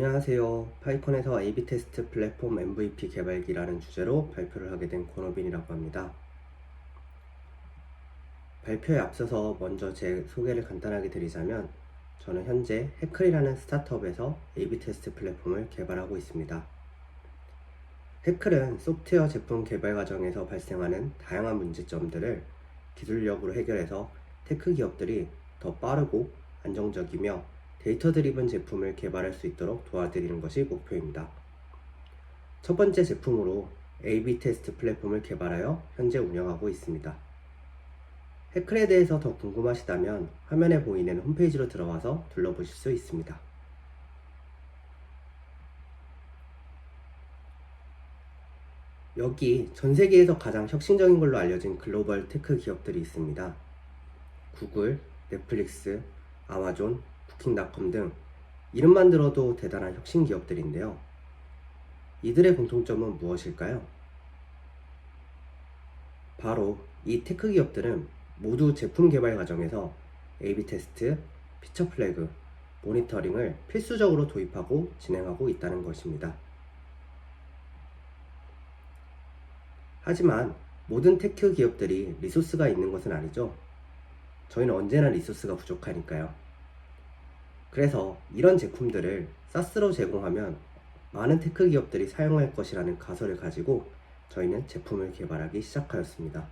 안녕하세요. 파이콘에서 A/B 테스트 플랫폼 MVP 개발기라는 주제로 발표를 하게 된 권호빈이라고 합니다. 발표에 앞서서 먼저 제 소개를 간단하게 드리자면 저는 현재 해클이라는 스타트업에서 A/B 테스트 플랫폼을 개발하고 있습니다. 해클은 소프트웨어 제품 개발 과정에서 발생하는 다양한 문제점들을 기술력으로 해결해서 테크 기업들이 더 빠르고 안정적이며 데이터 드리븐 제품을 개발할 수 있도록 도와드리는 것이 목표입니다. 첫 번째 제품으로 A/B 테스트 플랫폼을 개발하여 현재 운영하고 있습니다. 해클에 대해서 더 궁금하시다면 화면에 보이는 홈페이지로 들어와서 둘러보실 수 있습니다. 여기 전 세계에서 가장 혁신적인 걸로 알려진 글로벌 테크 기업들이 있습니다. 구글, 넷플릭스, 아마존, 부킹닷컴 등 이름만 들어도 대단한 혁신 기업들인데요. 이들의 공통점은 무엇일까요? 바로 이 테크 기업들은 모두 제품 개발 과정에서 A/B 테스트, 피처 플래그, 모니터링을 필수적으로 도입하고 진행하고 있다는 것입니다. 하지만 모든 테크 기업들이 리소스가 있는 것은 아니죠. 저희는 언제나 리소스가 부족하니까요. 그래서 이런 제품들을 사스로 제공하면 많은 테크 기업들이 사용할 것이라는 가설을 가지고 저희는 제품을 개발하기 시작하였습니다.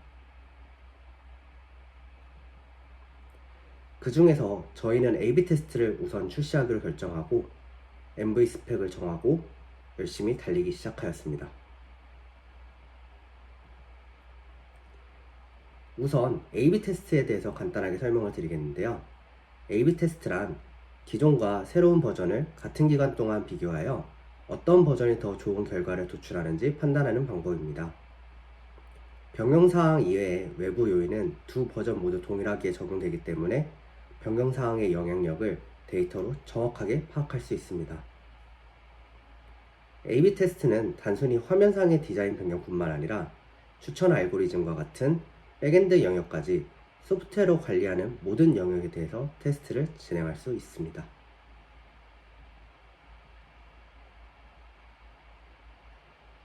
그 중에서 저희는 A/B 테스트를 우선 출시하기로 결정하고 MV 스펙을 정하고 열심히 달리기 시작하였습니다. 우선 A/B 테스트에 대해서 간단하게 설명을 드리겠는데요. A/B 테스트란 기존과 새로운 버전을 같은 기간 동안 비교하여 어떤 버전이 더 좋은 결과를 도출하는지 판단하는 방법입니다. 변경사항 이외에 외부 요인은 두 버전 모두 동일하게 적용되기 때문에 변경사항의 영향력을 데이터로 정확하게 파악할 수 있습니다. A/B 테스트는 단순히 화면상의 디자인 변경뿐만 아니라 추천 알고리즘과 같은 백엔드 영역까지 소프트웨어로 관리하는 모든 영역에 대해서 테스트를 진행할 수 있습니다.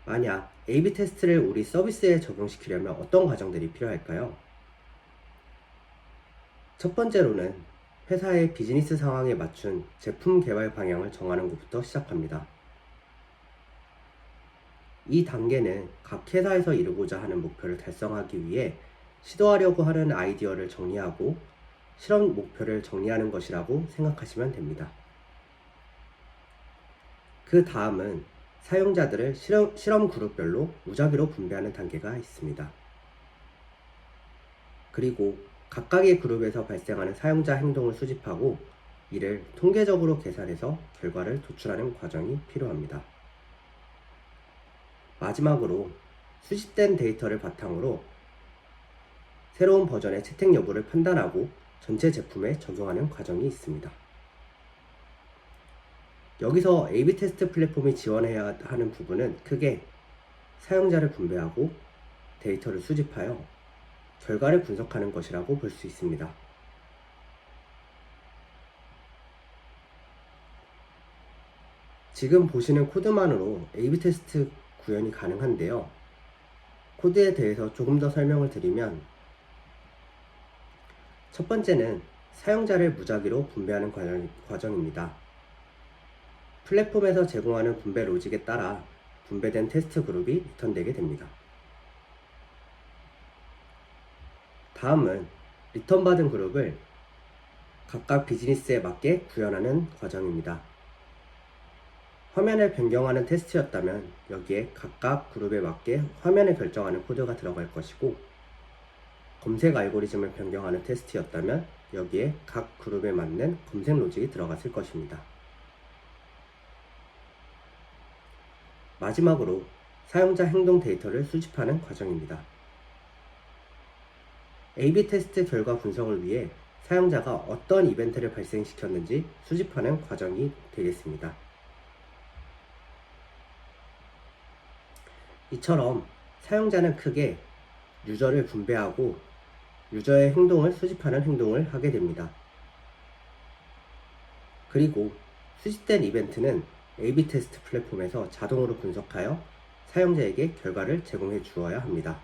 만약 A/B 테스트를 우리 서비스에 적용시키려면 어떤 과정들이 필요할까요? 첫 번째로는 회사의 비즈니스 상황에 맞춘 제품 개발 방향을 정하는 것부터 시작합니다. 이 단계는 각 회사에서 이루고자 하는 목표를 달성하기 위해 시도하려고 하는 아이디어를 정리하고 실험 목표를 정리하는 것이라고 생각하시면 됩니다. 그 다음은 사용자들을 실험, 실험 그룹별로 무작위로 분배하는 단계가 있습니다. 그리고 각각의 그룹에서 발생하는 사용자 행동을 수집하고 이를 통계적으로 계산해서 결과를 도출하는 과정이 필요합니다. 마지막으로 수집된 데이터를 바탕으로 새로운 버전의 채택 여부를 판단하고 전체 제품에 적용하는 과정이 있습니다. 여기서 A/B 테스트 플랫폼이 지원해야 하는 부분은 크게 사용자를 분배하고 데이터를 수집하여 결과를 분석하는 것이라고 볼 수 있습니다. 지금 보시는 코드만으로 A/B 테스트 구현이 가능한데요. 코드에 대해서 조금 더 설명을 드리면 첫 번째는 사용자를 무작위로 분배하는 과정, 과정입니다. 플랫폼에서 제공하는 분배 로직에 따라 분배된 테스트 그룹이 리턴되게 됩니다. 다음은 리턴 받은 그룹을 각각 비즈니스에 맞게 구현하는 과정입니다. 화면을 변경하는 테스트였다면 여기에 각각 그룹에 맞게 화면을 결정하는 코드가 들어갈 것이고 검색 알고리즘을 변경하는 테스트였다면 여기에 각 그룹에 맞는 검색 로직이 들어갔을 것입니다. 마지막으로 사용자 행동 데이터를 수집하는 과정입니다. A/B 테스트 결과 분석을 위해 사용자가 어떤 이벤트를 발생시켰는지 수집하는 과정이 되겠습니다. 이처럼 사용자는 크게 유저를 분배하고 유저의 행동을 수집하는 행동을 하게 됩니다. 그리고 수집된 이벤트는 A/B 테스트 플랫폼에서 자동으로 분석하여 사용자에게 결과를 제공해 주어야 합니다.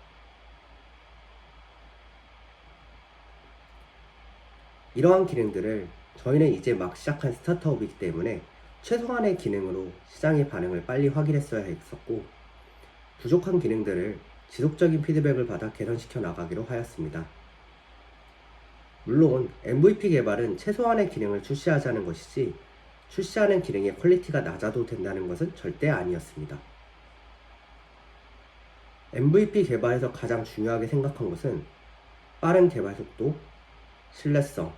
이러한 기능들을 저희는 이제 막 시작한 스타트업이기 때문에 최소한의 기능으로 시장의 반응을 빨리 확인했어야 했었고 부족한 기능들을 지속적인 피드백을 받아 개선시켜 나가기로 하였습니다. 물론 MVP 개발은 최소한의 기능을 출시하자는 것이지 출시하는 기능의 퀄리티가 낮아도 된다는 것은 절대 아니었습니다. MVP 개발에서 가장 중요하게 생각한 것은 빠른 개발 속도, 신뢰성,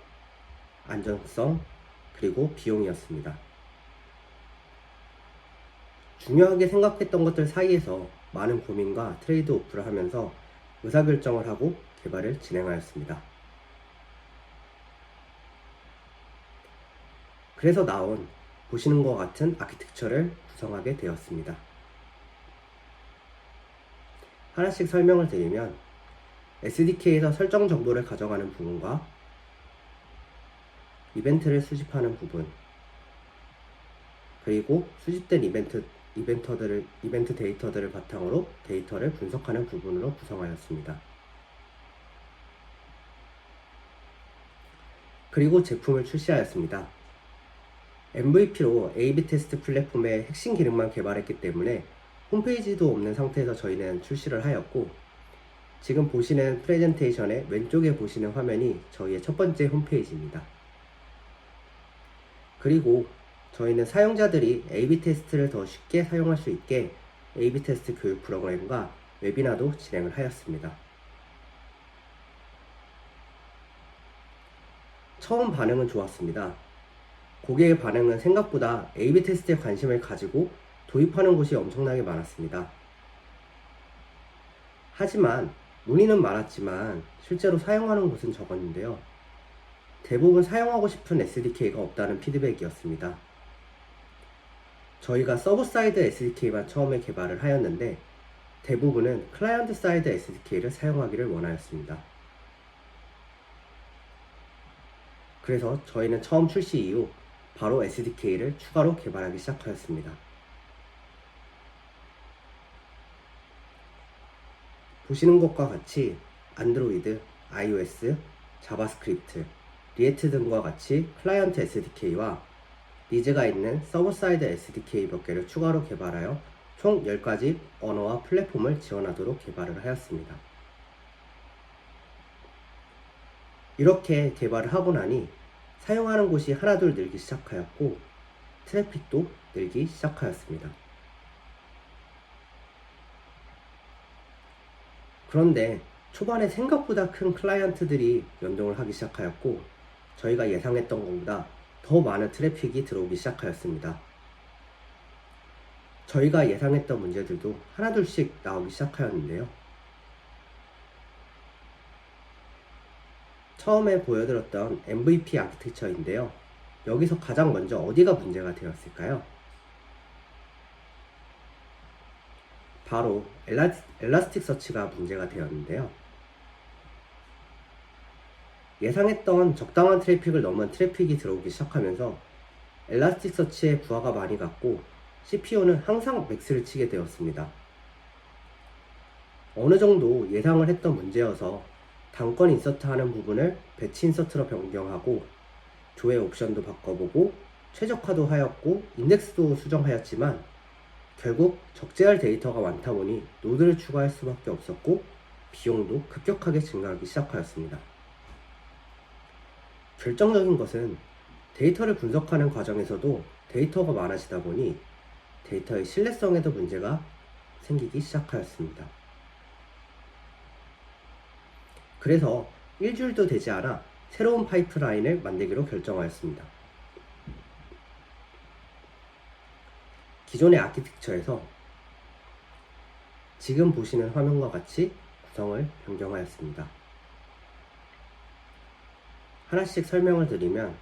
안전성, 그리고 비용이었습니다. 중요하게 생각했던 것들 사이에서 많은 고민과 트레이드 오프를 하면서 의사결정을 하고 개발을 진행하였습니다. 그래서 나온 보시는 것 같은 아키텍처를 구성하게 되었습니다. 하나씩 설명을 드리면 SDK에서 설정 정보를 가져가는 부분과 이벤트를 수집하는 부분 그리고 수집된 이벤트 이벤터들을 이벤트 데이터들을 바탕으로 데이터를 분석하는 부분으로 구성하였습니다. 그리고 제품을 출시하였습니다. MVP로 A/B 테스트 플랫폼의 핵심 기능만 개발했기 때문에 홈페이지도 없는 상태에서 저희는 출시를 하였고 지금 보시는 프레젠테이션의 왼쪽에 보시는 화면이 저희의 첫 번째 홈페이지입니다. 그리고 저희는 사용자들이 A/B 테스트를 더 쉽게 사용할 수 있게 A/B 테스트 교육 프로그램과 웨비나도 진행을 하였습니다. 처음 반응은 좋았습니다. 고객의 반응은 생각보다 A/B 테스트에 관심을 가지고 도입하는 곳이 엄청나게 많았습니다. 하지만 문의는 많았지만 실제로 사용하는 곳은 적었는데요. 대부분 사용하고 싶은 SDK가 없다는 피드백이었습니다. 저희가 서브 사이드 SDK만 처음에 개발을 하였는데 대부분은 클라이언트 사이드 SDK를 사용하기를 원하였습니다. 그래서 저희는 처음 출시 이후 바로 SDK를 추가로 개발하기 시작하였습니다. 보시는 것과 같이 안드로이드, iOS, 자바스크립트, 리액트 등과 같이 클라이언트 SDK와 니즈가 있는 서버 사이드 SDK 몇 개를 추가로 개발하여 총 10가지 언어와 플랫폼을 지원하도록 개발을 하였습니다. 이렇게 개발을 하고 나니 사용하는 곳이 하나둘 늘기 시작하였고 트래픽도 늘기 시작하였습니다. 그런데 초반에 생각보다 큰 클라이언트들이 연동을 하기 시작하였고 저희가 예상했던 것보다 더 많은 트래픽이 들어오기 시작하였습니다. 저희가 예상했던 문제들도 하나둘씩 나오기 시작하였는데요. 처음에 보여드렸던 MVP 아키텍처인데요. 여기서 가장 먼저 어디가 문제가 되었을까요? 바로 엘라, 엘라스틱 서치가 문제가 되었는데요. 예상했던 적당한 트래픽을 넘은 트래픽이 들어오기 시작하면서 엘라스틱 서치에 부하가 많이 갔고 CPU는 항상 맥스를 치게 되었습니다. 어느 정도 예상을 했던 문제여서 단건 인서트 하는 부분을 배치 인서트로 변경하고 조회 옵션도 바꿔보고 최적화도 하였고 인덱스도 수정하였지만 결국 적재할 데이터가 많다 보니 노드를 추가할 수밖에 없었고 비용도 급격하게 증가하기 시작하였습니다. 결정적인 것은 데이터를 분석하는 과정에서도 데이터가 많아지다 보니 데이터의 신뢰성에도 문제가 생기기 시작하였습니다. 그래서 일주일도 되지 않아 새로운 파이프라인을 만들기로 결정하였습니다. 기존의 아키텍처에서 지금 보시는 화면과 같이 구성을 변경하였습니다. 하나씩 설명을 드리면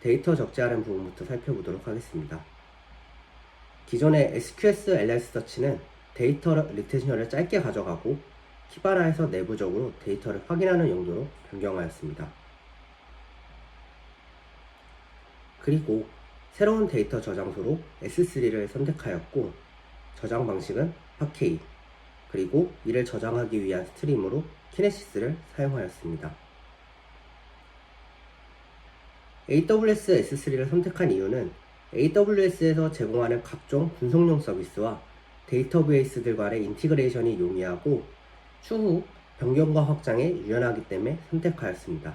데이터 적재하는 부분부터 살펴보도록 하겠습니다. 기존의 SQS LS 서치는 데이터 리테이션을 짧게 가져가고 키바라에서 내부적으로 데이터를 확인하는 용도로 변경하였습니다. 그리고 새로운 데이터 저장소로 S3를 선택하였고 저장 방식은 팟케이 그리고 이를 저장하기 위한 스트림으로 키네시스를 사용하였습니다. AWS S3를 선택한 이유는 AWS에서 제공하는 각종 분석용 서비스와 데이터베이스들 간의 인티그레이션이 용이하고 추후 변경과 확장에 유연하기 때문에 선택하였습니다.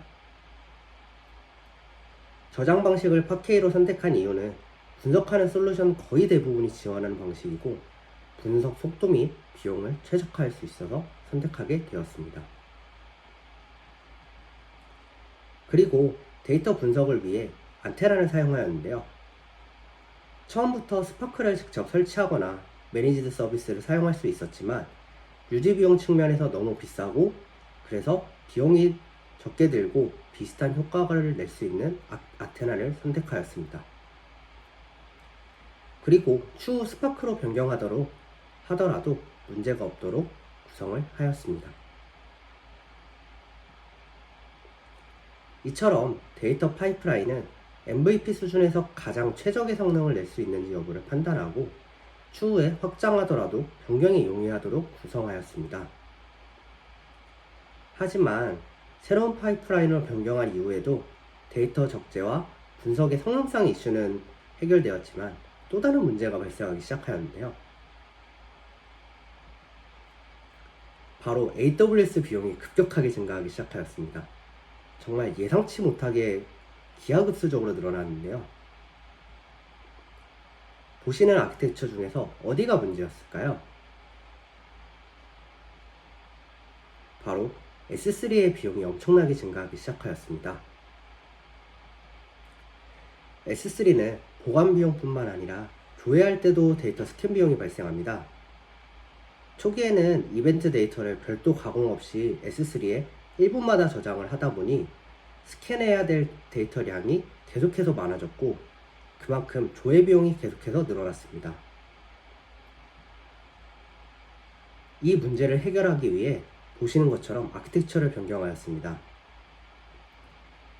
저장 방식을 팟케이로 선택한 이유는 분석하는 솔루션 거의 대부분이 지원하는 방식이고 분석 속도 및 비용을 최적화할 수 있어서 선택하게 되었습니다. 그리고 데이터 분석을 위해 안테나를 사용하였는데요. 처음부터 스파크를 직접 설치하거나 매니지드 서비스를 사용할 수 있었지만 유지 비용 측면에서 너무 비싸고 그래서 비용이 적게 들고 비슷한 효과를 낼 수 있는 아, 아테나를 선택하였습니다. 그리고 추후 스파크로 변경하도록 하더라도 문제가 없도록 구성을 하였습니다. 이처럼 데이터 파이프라인은 MVP 수준에서 가장 최적의 성능을 낼 수 있는지 여부를 판단하고 추후에 확장하더라도 변경이 용이하도록 구성하였습니다. 하지만 새로운 파이프라인으로 변경한 이후에도 데이터 적재와 분석의 성능상 이슈는 해결되었지만 또 다른 문제가 발생하기 시작하였는데요. 바로 AWS 비용이 급격하게 증가하기 시작하였습니다. 정말 예상치 못하게 기하급수적으로 늘어났는데요. 보시는 아키텍처 중에서 어디가 문제였을까요? 바로 S3의 비용이 엄청나게 증가하기 시작하였습니다. S3는 보관 비용뿐만 아니라 조회할 때도 데이터 스캔 비용이 발생합니다. 초기에는 이벤트 데이터를 별도 가공 없이 S3에 1분마다 저장을 하다 보니 스캔해야 될 데이터량이 계속해서 많아졌고 그만큼 조회 비용이 계속해서 늘어났습니다. 이 문제를 해결하기 위해 보시는 것처럼 아키텍처를 변경하였습니다.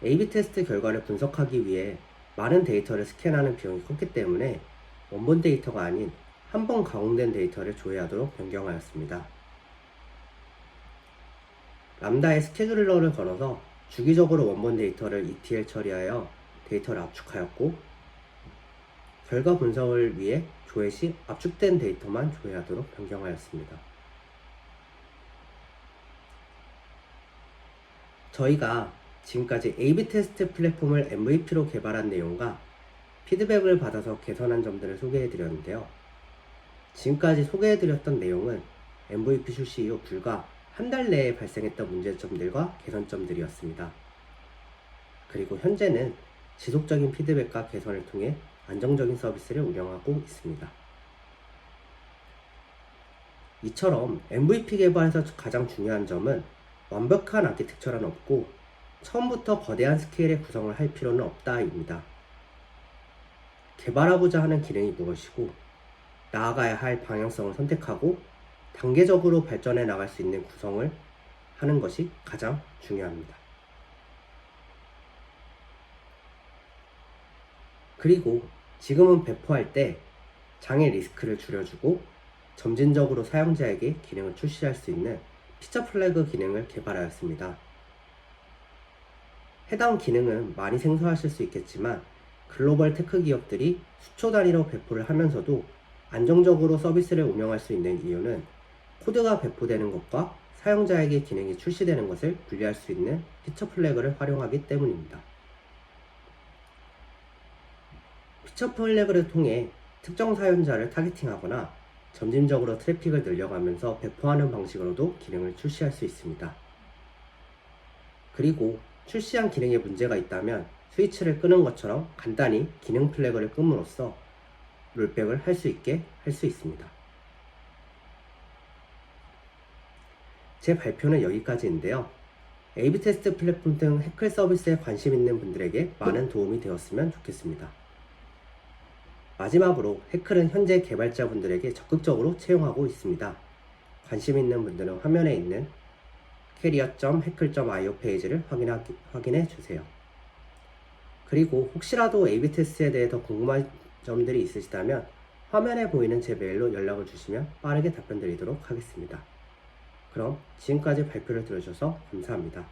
A-B 테스트 결과를 분석하기 위해 많은 데이터를 스캔하는 비용이 컸기 때문에 원본 데이터가 아닌 한 번 가공된 데이터를 조회하도록 변경하였습니다. 람다에 스케줄러를 걸어서 주기적으로 원본 데이터를 ETL 처리하여 데이터를 압축하였고 결과 분석을 위해 조회 시 압축된 데이터만 조회하도록 변경하였습니다. 저희가 지금까지 A-B 테스트 플랫폼을 MVP로 개발한 내용과 피드백을 받아서 개선한 점들을 소개해 드렸는데요. 지금까지 소개해 드렸던 내용은 MVP 출시 이후 불과 한 달 내에 발생했던 문제점들과 개선점들이었습니다. 그리고 현재는 지속적인 피드백과 개선을 통해 안정적인 서비스를 운영하고 있습니다. 이처럼 MVP 개발에서 가장 중요한 점은 완벽한 아키텍처는 없고 처음부터 거대한 스케일의 구성을 할 필요는 없다입니다. 개발하고자 하는 기능이 무엇이고 나아가야 할 방향성을 선택하고 단계적으로 발전해 나갈 수 있는 구성을 하는 것이 가장 중요합니다. 그리고 지금은 배포할 때 장애 리스크를 줄여주고 점진적으로 사용자에게 기능을 출시할 수 있는 피처 플래그 기능을 개발하였습니다. 해당 기능은 많이 생소하실 수 있겠지만 글로벌 테크 기업들이 수초 단위로 배포를 하면서도 안정적으로 서비스를 운영할 수 있는 이유는 코드가 배포되는 것과 사용자에게 기능이 출시되는 것을 분리할 수 있는 피처 플래그를 활용하기 때문입니다. 피처 플래그를 통해 특정 사용자를 타겟팅하거나 점진적으로 트래픽을 늘려가면서 배포하는 방식으로도 기능을 출시할 수 있습니다. 그리고 출시한 기능에 문제가 있다면 스위치를 끄는 것처럼 간단히 기능 플래그를 끔으로써 롤백을 할 수 있게 할 수 있습니다. 제 발표는 여기까지인데요. A-B 테스트 플랫폼 등 해클 서비스에 관심 있는 분들에게 많은 도움이 되었으면 좋겠습니다. 마지막으로 해클은 현재 개발자분들에게 적극적으로 채용하고 있습니다. 관심 있는 분들은 화면에 있는 캐리어.해클.io 페이지를 확인하, 확인해 주세요. 그리고 혹시라도 A-B 테스트에 대해 더 궁금한 점들이 있으시다면 화면에 보이는 제 메일로 연락을 주시면 빠르게 답변 드리도록 하겠습니다. 그럼 지금까지 발표를 들어주셔서 감사합니다.